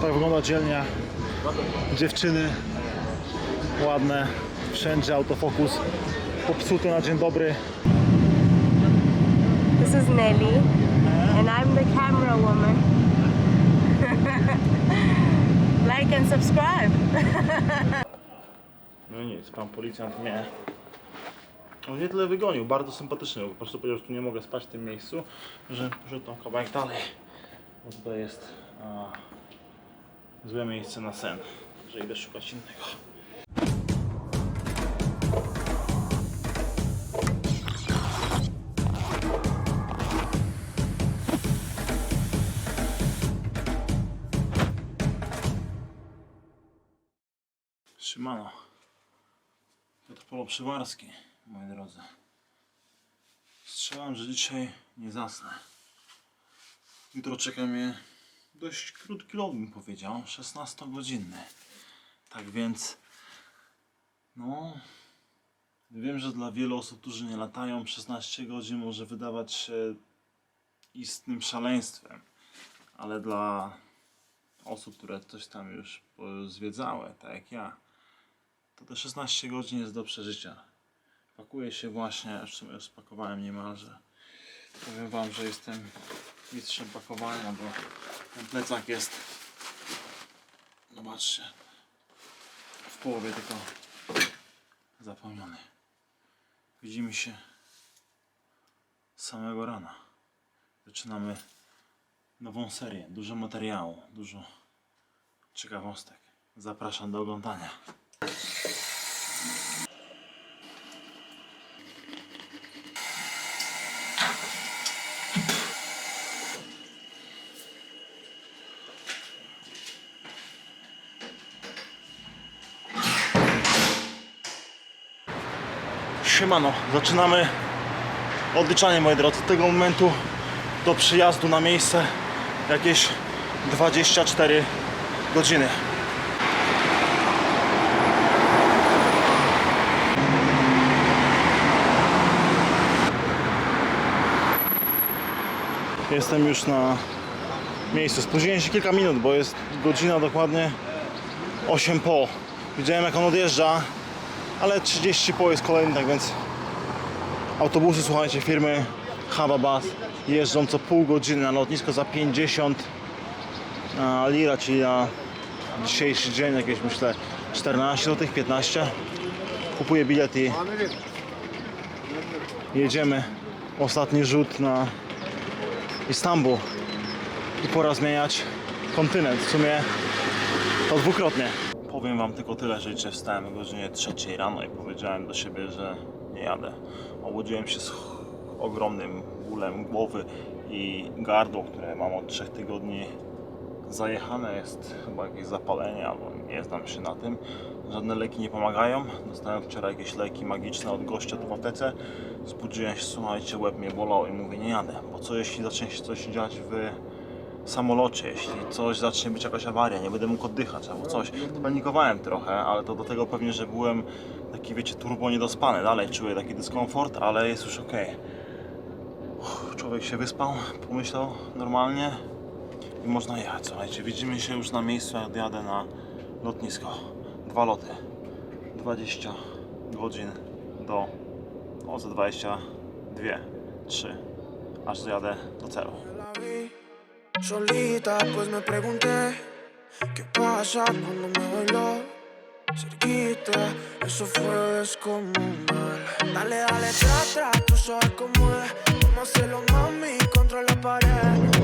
Tak wygląda dzielnia. Dziewczyny ładne, wszędzie autofokus popsuty na dzień dobry. This is Nelly, and I'm the camera woman. like and subscribe. No nic, pan policjant mnie on mnie tyle wygonił, bardzo sympatyczny, po prostu powiedział, że tu nie mogę spać w tym miejscu, że rzucą kawałek dalej, bo tutaj jest a, złe miejsce na sen, że idę szukać innego. Szymano. Piotr Polo Przywarski, moi drodzy. Strzelam, że dzisiaj nie zasnę. Jutro czeka mnie dość krótki lot, bym powiedział, 16-godzinny. Tak więc, no, wiem, że dla wielu osób, którzy nie latają, 16 godzin może wydawać się istnym szaleństwem, ale dla osób, które coś tam już zwiedzały, tak jak ja, to te 16 godzin jest do przeżycia. Pakuję się właśnie, w sumie już spakowałem niemalże. Powiem wam, że jestem mistrzem pakowania, bo ten plecak jest, zobaczcie, w połowie tylko zapełniony. Widzimy się samego rana. Zaczynamy nową serię, dużo materiału, dużo ciekawostek. Zapraszam do oglądania. Siemano, zaczynamy odliczanie moi drodzy. Od tego momentu do przyjazdu na miejsce jakieś 24 godziny. Jestem już na miejscu. Spóźniłem się kilka minut, bo jest godzina dokładnie 8 po. Widziałem jak on odjeżdża, ale 30 po jest kolejny, tak więc autobusy, słuchajcie, firmy Hava Bus jeżdżą co pół godziny na lotnisko za 50 a, lira, czyli na dzisiejszy dzień jakieś myślę 14 zł, 15. Kupuję bilet i jedziemy. Ostatni rzut na Istanbul i pora zmieniać kontynent. W sumie to dwukrotnie. Powiem wam tylko tyle, że dzisiaj wstałem o godzinie 3 rano i powiedziałem do siebie, że nie jadę. Obudziłem się z ogromnym bólem głowy i gardło, które mam od 3 tygodni zajechane. Jest chyba jakieś zapalenie, albo nie znam się na tym. Żadne leki nie pomagają. Dostałem wczoraj jakieś leki magiczne od gościa tu w aptece. Zbudziłem się, słuchajcie, łeb mnie bolał i mówię, nie jadę. Bo co jeśli zacznie się coś dziać w samolocie, jeśli coś zacznie być jakaś awaria, nie będę mógł oddychać albo coś. Panikowałem trochę, ale to do tego pewnie, że byłem taki, wiecie, turbo niedospany. Dalej czuję taki dyskomfort, ale jest już ok. Człowiek się wyspał, pomyślał normalnie i można jechać. Słuchajcie, widzimy się już na miejscu, jak jadę na lotnisko. Dwa loty. 20 godzin do o za 22, 3, aż dojadę do celu. Solita, pues me pregunté qué pasa cuando me bailó cerquita. Eso fue descomunal. Dale, dale, tra, tra, tú sabes cómo es. Vamos a hacerlo, mami, contra la pared.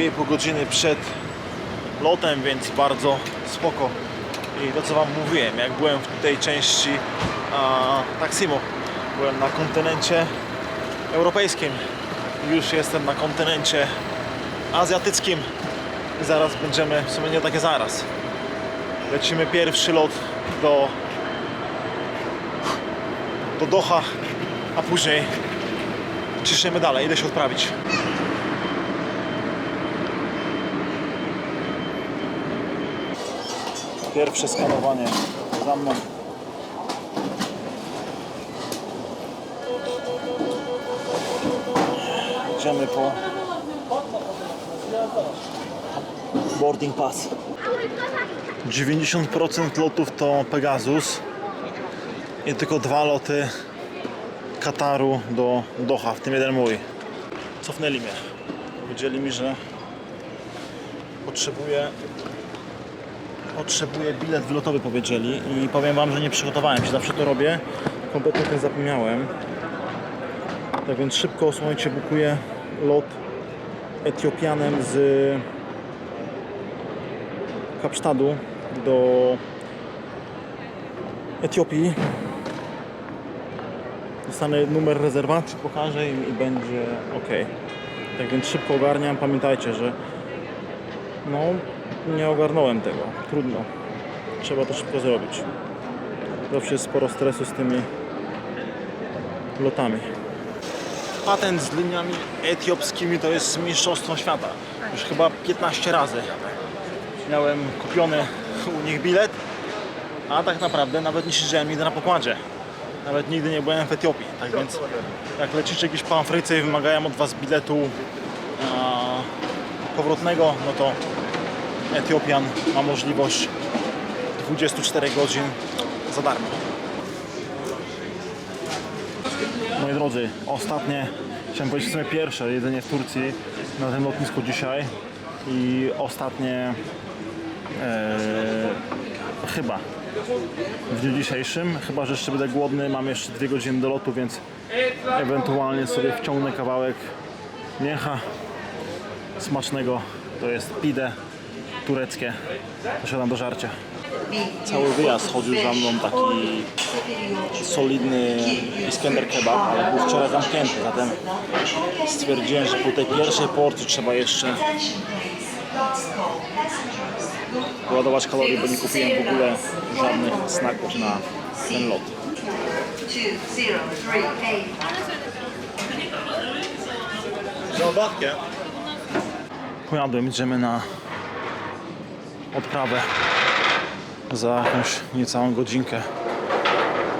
2,5 godziny przed lotem, więc bardzo spoko. I to co Wam mówiłem, jak byłem w tej części a, Taksimo, byłem na kontynencie europejskim, już jestem na kontynencie azjatyckim zaraz będziemy, w sumie nie takie zaraz, lecimy pierwszy lot do do Doha, a później ciśniemy dalej, idę się odprawić. Pierwsze skanowanie za mną. Idziemy po boarding pass. 90% lotów to Pegasus i tylko dwa loty Kataru do Doha, w tym jeden mój. Cofnęli mnie. Powiedzieli mi, że potrzebuję potrzebuję bilet wylotowy powiedzieli i powiem wam, że nie przygotowałem się, zawsze to robię, kompletnie tym zapomniałem. Tak więc szybko, słuchajcie, bukuję lot Etiopianem z Kapsztadu do Etiopii. Dostanę numer rezerwacji, pokażę im i będzie ok. Tak więc szybko ogarniam. Pamiętajcie, że no nie ogarnąłem tego. Trudno. Trzeba to szybko zrobić. Zawsze jest sporo stresu z tymi lotami. Patent z liniami etiopskimi to jest mistrzostwo świata. Już chyba 15 razy miałem kupiony u nich bilet, a tak naprawdę nawet nie siedziałem nigdy na pokładzie. Nawet nigdy nie byłem w Etiopii. Tak więc jak lecicie gdzieś po Afryce i wymagają od Was biletu a, powrotnego, no to Etiopian ma możliwość 24 godzin za darmo. Moi drodzy, ostatnie, chciałem powiedzieć w sumie pierwsze jedzenie w Turcji na tym lotnisku dzisiaj i ostatnie e, chyba w dniu dzisiejszym, chyba że jeszcze będę głodny, mam jeszcze dwie godziny do lotu, więc ewentualnie sobie wciągnę kawałek mięcha smacznego, to jest pide tureckie, posiadam do żarcia. Cały wyjazd chodził za mną taki solidny Iskender kebab, ale był wczoraj zamknięty, zatem stwierdziłem, że po tej pierwszej porcji trzeba jeszcze ładować kalorie, bo nie kupiłem w ogóle żadnych snaków na ten lot. eight. Pojadłem, idziemy na odprawę. Za jakąś niecałą godzinkę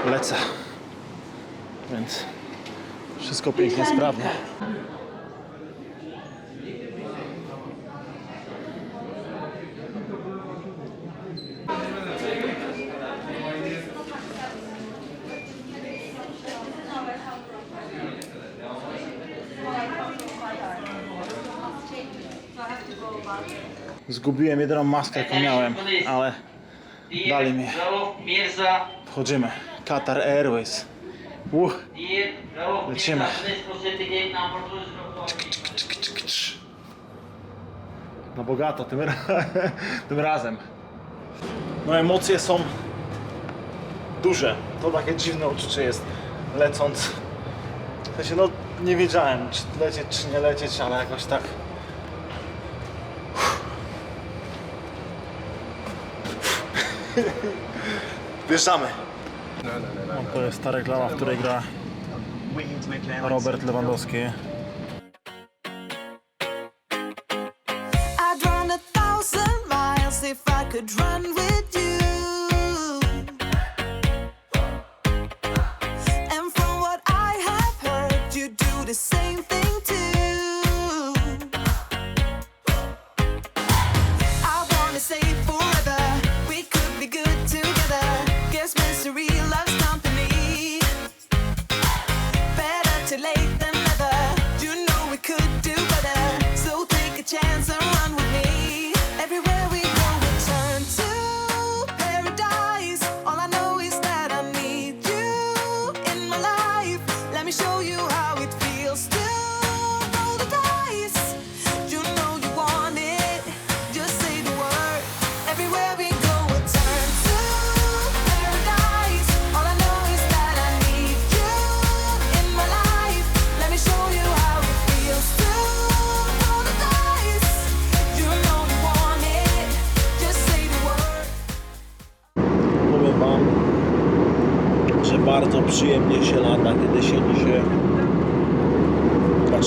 lecę. Więc wszystko pięknie, sprawnie Zgubiłem jedyną maskę jaką miałem, ale dali mi. Wchodzimy. Qatar Airways. Uh, Lecimy. Mirza, Sposety, Gate Number 204. czyk, czyk, cz. No bogato tym, ra tym razem. No emocje są duże. To takie dziwne uczucie jest lecąc. W sensie no nie wiedziałem czy lecieć czy nie lecieć, ale jakoś tak Wjeżdżamy. No, to jest ta reklama, w której gra Robert Lewandowski. I'd run a thousand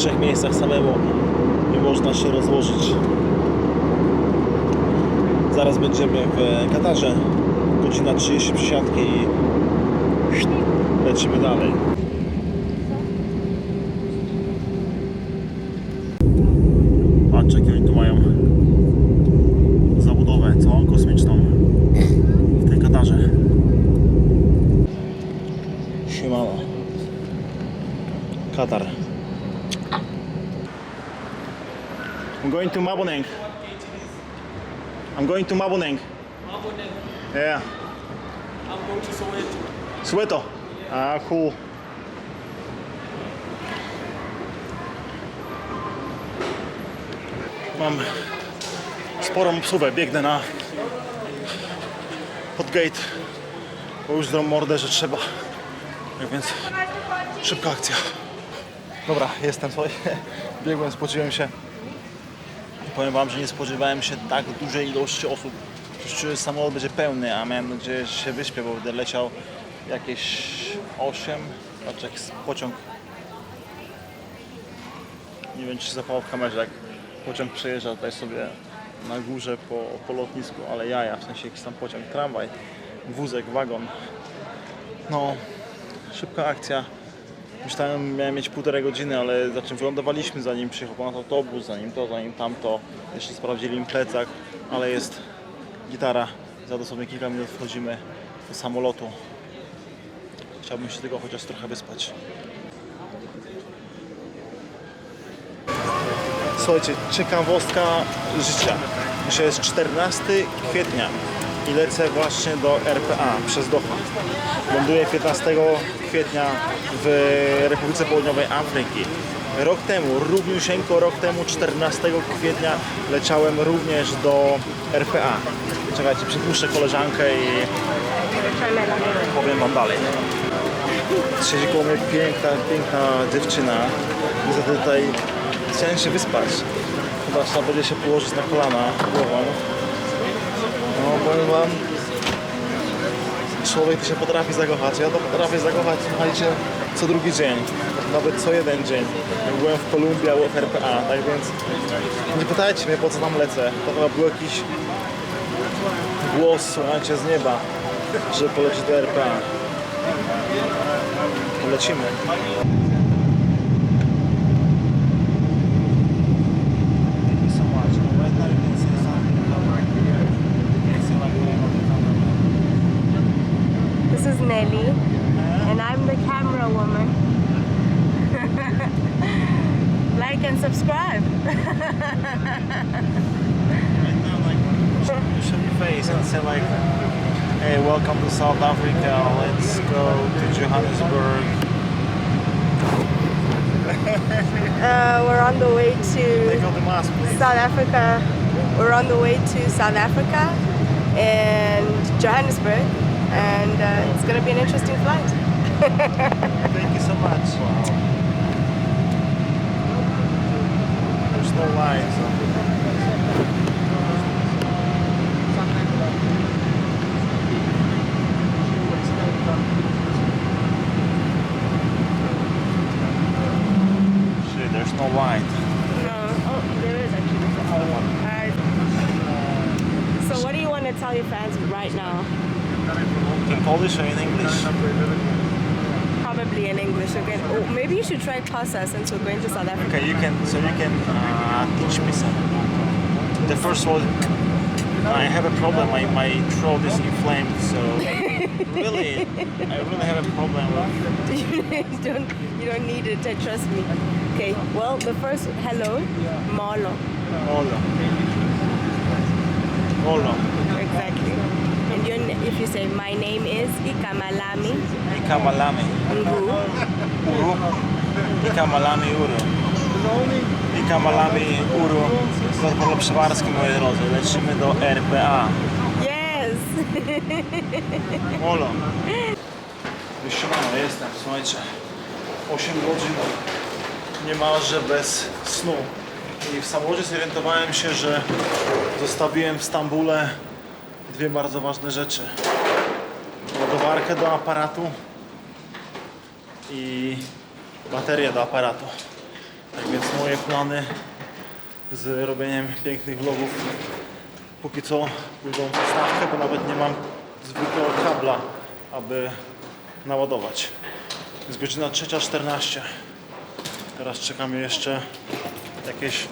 trzech miejscach samemu i można się rozłożyć. Zaraz będziemy w Katarze, godzina 30 przysiadki i lecimy dalej. Patrzcie, jakie oni tu mają zabudowę, co? Kosmiczną w tej Katarze. Siemano. Katar. I'm going to Maboneng. I'm going to Maboneng. Yeah. I'm going to Soweto. Soweto. Ah, cool. Mam sporą obsługę, biegnę na pod gate, bo już zrobią mordę, że trzeba. Tak więc szybka akcja. Dobra, jestem sobie. Biegłem, spociłem się. Powiem wam, że nie spodziewałem się tak dużej ilości osób. Że samolot będzie pełny, a miałem nadzieję, że się wyśpię, bo będę leciał jakieś 8, znaczy jak pociąg. Nie wiem, czy się zapało w kamerze, jak pociąg przejeżdża tutaj sobie na górze po, po lotnisku, ale jaja, w sensie jakiś tam pociąg, tramwaj, wózek, wagon. No, szybka akcja. Myślałem, miałem mieć półtorej godziny, ale za czym wylądowaliśmy, zanim przyjechał ponad autobus, zanim to, zanim tamto. Jeszcze sprawdzili im plecak, ale jest gitara. Za dosłownie kilka minut wchodzimy do samolotu. Chciałbym się tylko chociaż trochę wyspać. Słuchajcie, ciekawostka życia. Dzisiaj jest 14 kwietnia i lecę właśnie do RPA przez Doha. Ląduję 15 kwietnia w Republice Południowej Afryki. Rok temu, równiusieńko rok temu, 14 kwietnia leciałem również do RPA. Czekajcie, przypuszczę koleżankę i powiem wam dalej. Siedzi koło mnie piękna, piękna dziewczyna. Niestety tutaj chciałem się wyspać. Chyba trzeba będzie się położyć na kolana głową. Powiem wam, człowiek się potrafi zakochać. Ja to potrafię zakochać, słuchajcie, co drugi dzień. Nawet co jeden dzień. Byłem w Kolumbii albo w RPA, tak więc nie pytajcie mnie po co tam lecę. To chyba był jakiś głos, słuchajcie, z nieba, żeby polecieć do RPA. Lecimy. And I'm the camera woman. like and subscribe. Right now, like, show your face and say like, hey, welcome to South Africa, let's go to Johannesburg. Uh, we're on the way to mask. South Africa. We're on the way to South Africa and Johannesburg, and uh, it's going to be an interesting flight. Thank you so much. There's no lines. Shit, there's no line. No, oh, there is actually. Alright. So, what do you want to tell your fans right now? In Polish or in English? Probably in English again. Oh, maybe you should try Xhosa since we're going to South Africa. Okay, you can. So you can uh, teach me some. The first one, I have a problem. My my throat is inflamed. So really, I really have a problem with. you don't you don't need it. uh, Trust me. Okay. Well, the first hello, Molo. Olo. Olo. Exactly. Your, if you say my name is Ikamalami Ikamalami. Ngu, Uru. Ikamalami Uru. Ikamalami Uru. Korporo Przewarskie, moi drodzy. Lecimy do RPA. Ola. Już siemano, jestem, słuchajcie. 8 godzin niemalże bez snu. I w samochodzie zorientowałem się, że zostawiłem w Stambule dwie bardzo ważne rzeczy. Ładowarkę do aparatu i baterię do aparatu. Tak więc moje plany z robieniem pięknych vlogów póki co pójdą w stawkę, bo nawet nie mam zwykłego kabla, aby naładować. Jest godzina 3.14. Teraz czekamy jeszcze jakieś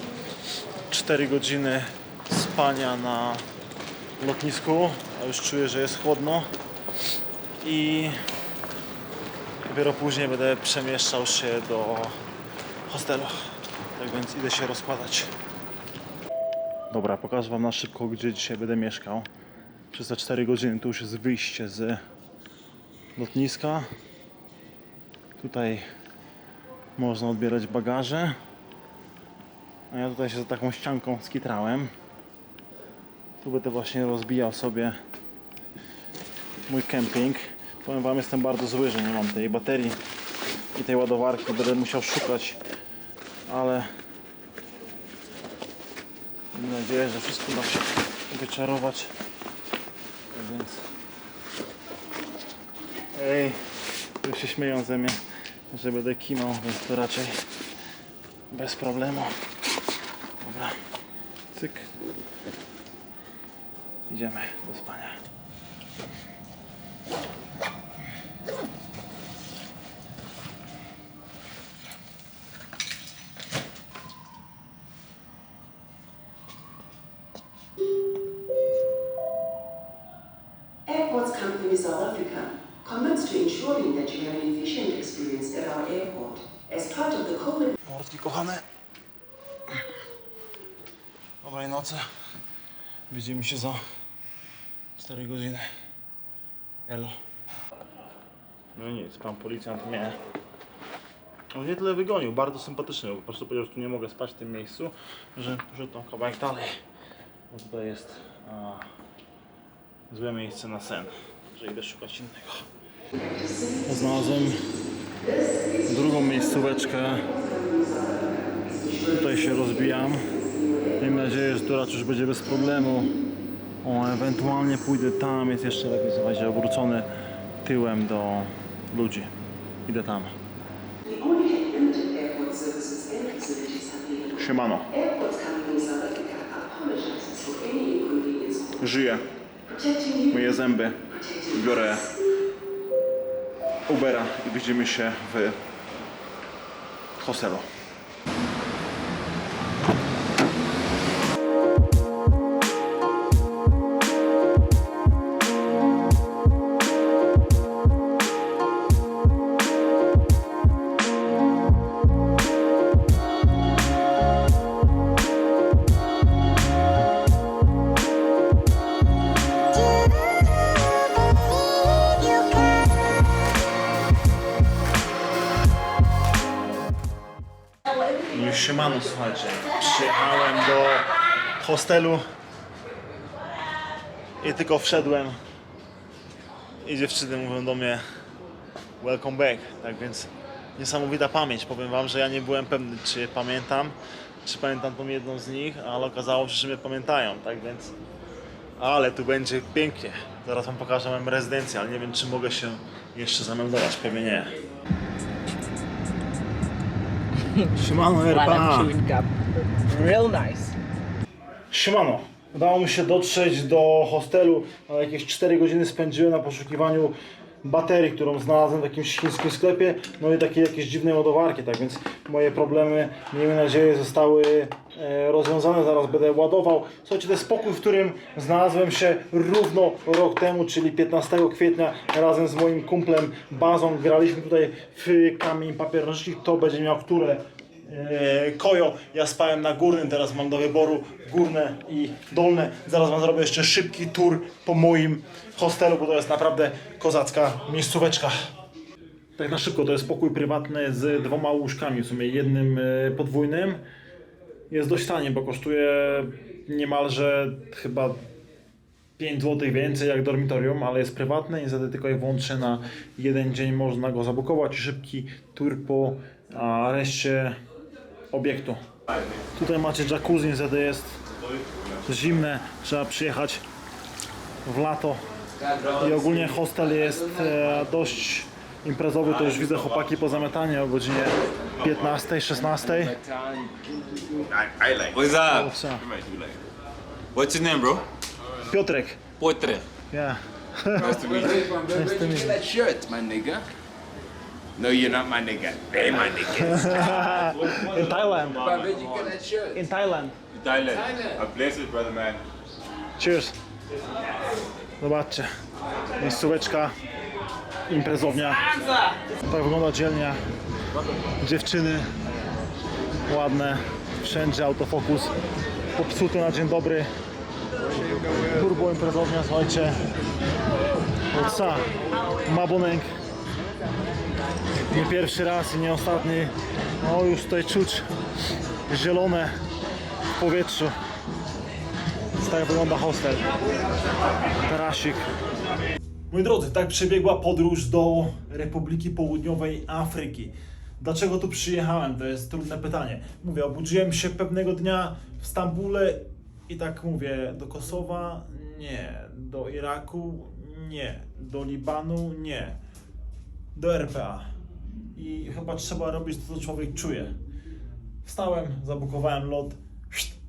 4 godziny spania na lotnisku, a już czuję, że jest chłodno i dopiero później będę przemieszczał się do hostelu. Tak więc idę się rozkładać. Dobra, pokażę Wam na szybko, gdzie dzisiaj będę mieszkał. Przez te 4 godziny to już jest wyjście z lotniska. Tutaj można odbierać bagaże. A ja tutaj się za taką ścianką skitrałem. Tu będę właśnie rozbijał sobie mój kemping. Powiem Wam, jestem bardzo zły, że nie mam tej baterii i tej ładowarki. Będę musiał szukać, ale mam nadzieję, że wszystko da się wyczarować. Więc... Ej, już się śmieją ze mnie, że będę kimał, więc to raczej bez problemu. Dobra, cyk. Idziemy do spania. Airports Company South Africa commits to ensuring that you have an efficient experience at our airport. As part of the COVID Mordki kochane. Dobrej nocy. Widzimy się za 4 godziny. Elo. No nic, pan policjant mnie on nie tyle wygonił, bardzo sympatyczny. bo Po prostu powiedział, że tu nie mogę spać w tym miejscu, że rzucą kawałek dalej. Bo tutaj jest a, złe miejsce na sen, że idę szukać innego. Znalazłem drugą miejscóweczkę. Tutaj się rozbijam. Miejmy nadzieję, że to raczej już będzie bez problemu. O, ewentualnie pójdę tam, jest jeszcze lepiej, słuchajcie, obrócony tyłem do ludzi. Idę tam. Siemano, żyję, myję zęby, biorę Ubera i widzimy się w hostelu. Hostelu i tylko wszedłem i dziewczyny mówią do mnie welcome back. Tak więc niesamowita pamięć. Powiem wam, że ja nie byłem pewny, czy pamiętam, czy pamiętam tą jedną z nich, ale okazało się, że mnie pamiętają. Tak więc ale tu będzie pięknie. Zaraz wam pokażę moją rezydencję, ale nie wiem, czy mogę się jeszcze zameldować. Pewnie nie. Siemano, while I'm RPA. chewing gum. Real nice. Siemano. Udało mi się dotrzeć do hostelu, ale jakieś 4 godziny spędziłem na poszukiwaniu baterii, którą znalazłem w jakimś chińskim sklepie, no i takiej jakieś dziwnej ładowarki, tak więc moje problemy, miejmy nadzieję, zostały e, rozwiązane, zaraz będę ładował. Słuchajcie, to spokój, w którym znalazłem się równo rok temu, czyli 15 kwietnia razem z moim kumplem Bazą, graliśmy tutaj w kamień papier nożyczki, kto będzie miał które kojo. Ja spałem na górnym, teraz mam do wyboru górne i dolne. Zaraz wam zrobię jeszcze szybki tour po moim hostelu, bo to jest naprawdę kozacka miejscóweczka. Tak na szybko, to jest pokój prywatny z dwoma łóżkami, w sumie jednym e, podwójnym. Jest dość tanie, bo kosztuje niemalże chyba 5 zł więcej jak dormitorium, ale jest prywatne, niestety tylko i wyłącznie na jeden dzień można go zabukować. Szybki tour po a, reszcie obiektu. Tutaj macie jacuzzi, niestety jest zimne, trzeba przyjechać w lato. I ogólnie hostel jest e, dość imprezowy, to już widzę chłopaki po zamiataniu o godzinie 15, 16. What's up? What's your name, bro? Piotrek, Potre. yeah. Nice to meet you. Nice to meet you. that shirt, my nigga. No, you're not my nigga. They my niggas. In Thailand. Where'd you get that shirt? In Thailand. Thailand. A blessed brother, man. Cheers. Zobaczcie. Miejscóweczka, imprezownia. Tak wygląda dzielnia. Dziewczyny ładne. Wszędzie autofokus. Popsuty na dzień dobry. Turbo imprezownia, słuchajcie. Otsa. Maboneng. Nie pierwszy raz i nie ostatni. No już tutaj czuć zielone w powietrzu. Tak wygląda hostel. Tarasik. Moi drodzy, tak przebiegła podróż do Republiki Południowej Afryki. Dlaczego tu przyjechałem? To jest trudne pytanie. Mówię, obudziłem się pewnego dnia w Stambule i tak mówię, do Kosowa nie, do Iraku nie, do Libanu nie, do RPA. I chyba trzeba robić to, co człowiek czuje. Wstałem, zabukowałem lot,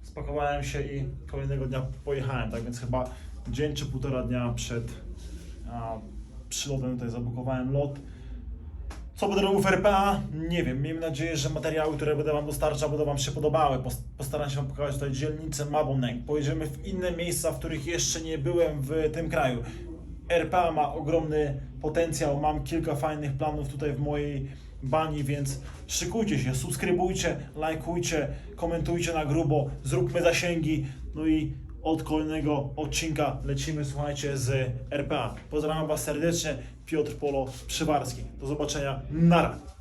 spakowałem się i kolejnego dnia pojechałem. Tak więc chyba dzień czy półtora dnia przed a, przylotem tutaj zabukowałem lot. Co będę robił w RPA? Nie wiem. Miejmy nadzieję, że materiały, które będę Wam dostarczał, będą Wam się podobały. Pos- Postaram się Wam pokazać tutaj dzielnicę Maboneng. Pojedziemy w inne miejsca, w których jeszcze nie byłem w tym kraju. RPA ma ogromny potencjał, mam kilka fajnych planów tutaj w mojej bani, więc szykujcie się, subskrybujcie, lajkujcie, komentujcie na grubo, zróbmy zasięgi, no i od kolejnego odcinka lecimy, słuchajcie, z RPA. Pozdrawiam Was serdecznie, Piotr Polo Przywarski. Do zobaczenia, nara!